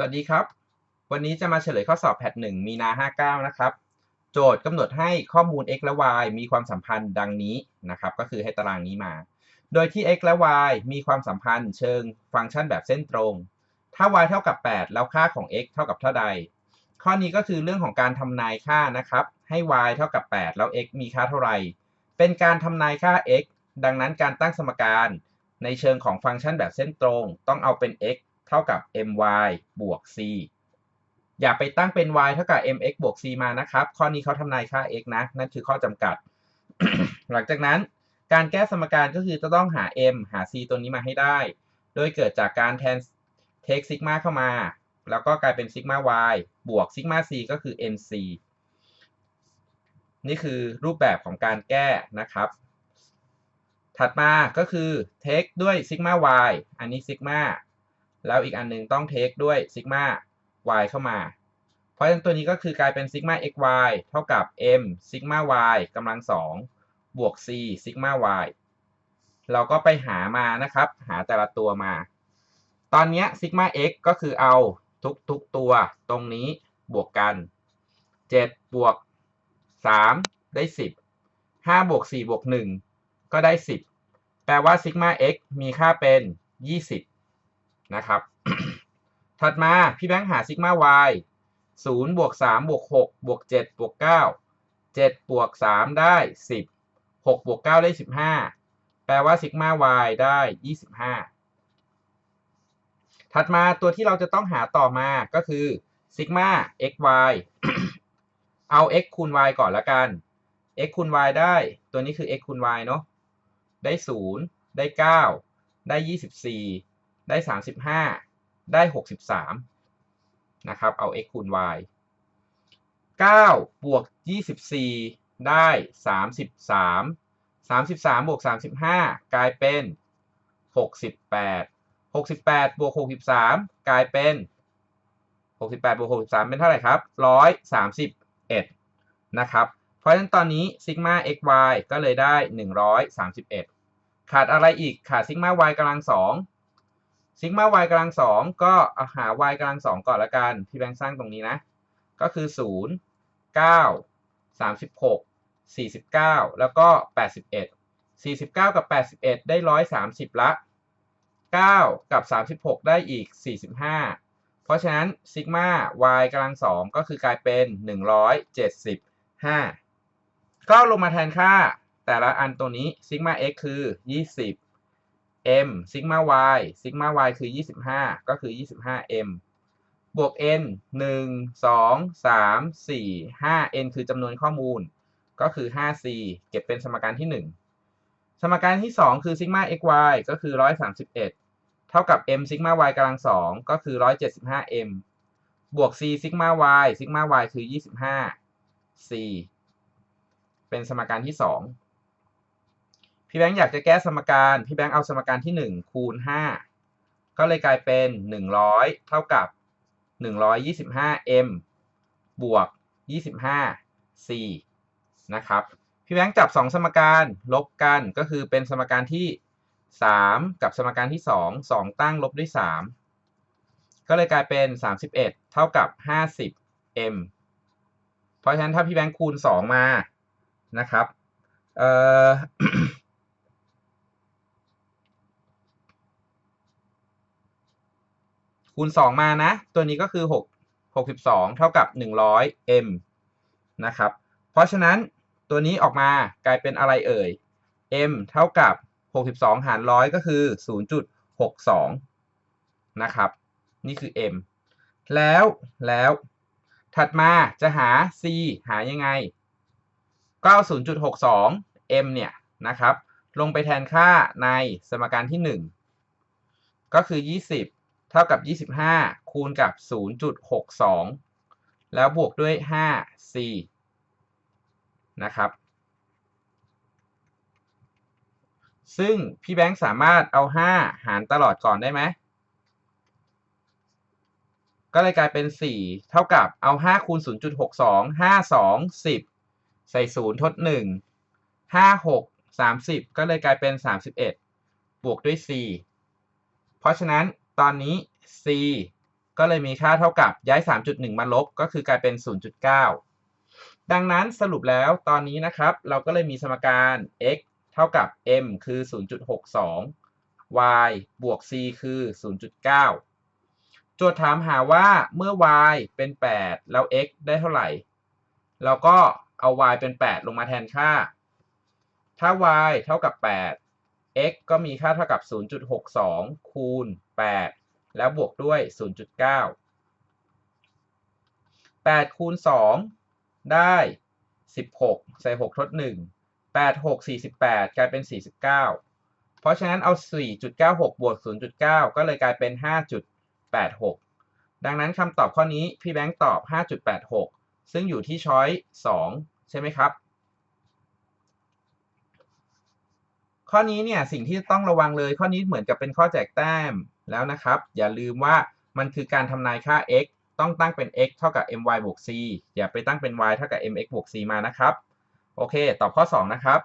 วัสดีครับ วันนี้จะมาเฉลยข้อสอบแพทหนึ่งมีนา59 นะครับ โจทย์กำหนดให้ข้อมูล x และ y มีความสัมพันธ์ดังนี้นะครับ ก็คือให้ตารางนี้มา โดยที่ x และ y มีความสัมพันธ์เชิงฟังก์ชันแบบเส้นตรง ถ้า y เท่ากับ 8 แล้วค่าของ x เท่ากับเท่าใด ข้อนี้ก็คือเรื่องของการทำนายค่านะครับ ให้ y เท่ากับ 8 แล้ว x มีค่าเท่าไหร่ เป็นการทำนายค่า x ดังนั้นการตั้งสมการ ในเชิงของฟังก์ชันแบบเส้นตรง ต้องเอาเป็น x เท่ากับ my บวก c อย่าไปตั้งเป็น y เท่ากับ mx บวก c มานะครับ ข้อนี้เขาทำนายค่า x นะ นั่นคือข้อจำกัด หลังจากนั้นการแก้สมการก็คือจะต้องหา m หา c ตัวนี้มาให้ได้ โดยเกิดจากการแทน take ซิกมาเข้ามา แล้วก็กลายเป็นซิกมา y บวกซิกมา c ก็คือ mc นี่คือรูปแบบของการแก้นะครับ ถัดมาก็คือ take ด้วยซิกมา y อันนี้ซิกมา แล้วอีกอันหนึงต้อง take ด้วยซิกมา y เข้ามา เพราะฉะนั้นตัวนี้ก็คือกลายเป็นซิกมา xy เท่ากับ m ซิกมา y กำลังสองบวก c ซิกมา y เราก็ไปหามานะครับ หาแต่ละตัวมา ตอนนี้ซิกมา x ก็คือเอาทุกทุกตัวตรงนี้บวกกัน 7 บวก 3 ได้ 10 5 บวก 4 บวก 1 ก็ได้ 10 แปลว่าซิกมา x มีค่าเป็น 20 นะครับ ถัดมาพี่แบงค์หาซิกมา y 0บวก3บวก6บวก7บวก9 7บวก3ได้ 10 6บวก9ได้ 15 แปลว่าซิกมา y ได้ 25 ถัดมาตัวที่เราจะต้องหาต่อมาก็คือซิกมา xy เอา x คูณ y ก่อนละกัน x คูณ y ได้ ตัวนี้คือ x คูณ y เนาะได้ 0 ได้ 9 ได้ 24 ได้ 35 ได้ 63 นะครับ เอา x คูณ y 9 บวก 24 ได้ 33 33 บวก 35 กลายเป็น 68 68 บวก 63 กลายเป็น 68 บวก 63 เป็นเท่าไหร่ครับ 131 นะครับ เพราะฉะนั้นตอนนี้ซิกมา xy ก็เลยได้ 131 ขาดอะไรอีก ขาดซิกมา y กำลังสอง ซิกมา y กำลังสองก็เอาหา y กำลังสองก่อนละกัน พี่แบงค์สร้างตรงนี้นะ ก็คือ 0 9 36 49 แล้วก็ 81 49 กับ 81 ได้ 130 ละ 9 กับ 36 ได้อีก 45 เพราะฉะนั้นซิกมา y กำลังสองก็คือกลายเป็น 175 ก็ลงมาแทนค่าแต่ละอันตัวนี้ซิกมา x คือ 20 m ซิกมา y ซิกมา y คือ 25 ก็คือ 25m บวก n 1 2 3 4 5 n คือจำนวนข้อมูล ก็คือ 5c เก็บเป็นสมการที่ 1 สมการที่ 2 คือซิกมา xy ก็คือ 131 เท่ากับ m ซิกมา y กำลังสองก็คือ 175m บวก c ซิกมา y ซิกมา y คือ 25c เป็นสมการที่ 2 พี่แบงค์อยากจะแก้สมการ พี่แบงค์เอาสมการที่ 1 คูณ 5 ก็เลยกลายเป็น 100 เท่ากับ 125m บวก 25c นะครับ พี่แบงค์จับ 2 สมการลบกันก็คือเป็นสมการที่ 3 กับสมการที่ 2 2 ตั้งลบด้วย 3 ก็เลยกลายเป็น 31 เท่ากับ 50m เพราะฉะนั้นถ้าพี่แบงค์คูณ 2 มานะครับ เอ่อ คูณ 2 มานะ ตัวนี้ก็คือ 6 62 เท่ากับ 100m นะครับ เพราะฉะนั้นตัวนี้ออกมากลายเป็นอะไรเอ่ย m เท่ากับ 62 หาร 100 ก็คือ 0.62 นะครับ นี่คือ m แล้วแล้วถัดมาจะหา c หายังไงก็เอา0.62 m เนี่ยนะครับ ลงไปแทนค่าในสมการที่ 1 ก็คือ 20 เท่ากับ 25 คูณกับ 0.62 แล้วบวกด้วย 5c นะครับ ซึ่งพี่แบงค์สามารถเอา 5 หารตลอดก่อนได้ไหม ก็เลยกลายเป็น 4 เท่ากับเอา 5 คูณ 0.62 5 2 10 ใส่ 0 ทด 1 5 6 30 ก็เลยกลายเป็น 31 บวกด้วย c เพราะฉะนั้น ตอนนี้ c ก็เลยมีค่าเท่ากับย้าย 3.1 มาลบก็คือกลายเป็น 0.9 ดังนั้นสรุปแล้วตอนนี้นะครับ เราก็เลยมีสมการ x เท่ากับ m คือ 0.62 y บวก c คือ 0.9 โจทย์ถามหาว่าเมื่อ y เป็น 8 แล้ว x ได้เท่าไหร่ เราก็เอา y เป็น 8 ลงมาแทนค่า ถ้า y เท่ากับ 8 x ก็มีค่าเท่ากับ 0.62 คูณ 8 แล้วบวกด้วย 0.9 8 คูณ 2 ได้ 16 ใส่ 6 ทด 1 8 6 48 กลายเป็น 49 เพราะฉะนั้นเอา 4.96 บวก 0.9 ก็เลยกลายเป็น 5.86 ดังนั้นคำตอบข้อนี้พี่แบงค์ตอบ 5.86 ซึ่งอยู่ที่ช้อย 2 ใช่ไหมครับ ข้อนี้เนี่ยสิ่งที่ต้องระวังเลยข้อนี้เหมือนกับเป็นข้อแจกแต้ม แล้วนะครับ อย่าลืมว่ามันคือการทำนายค่า x ต้องตั้งเป็น x เท่ากับ my บวก c อย่าไปตั้งเป็น y เท่ากับ mx บวก c มานะครับ โอเค ตอบข้อ 2 นะครับ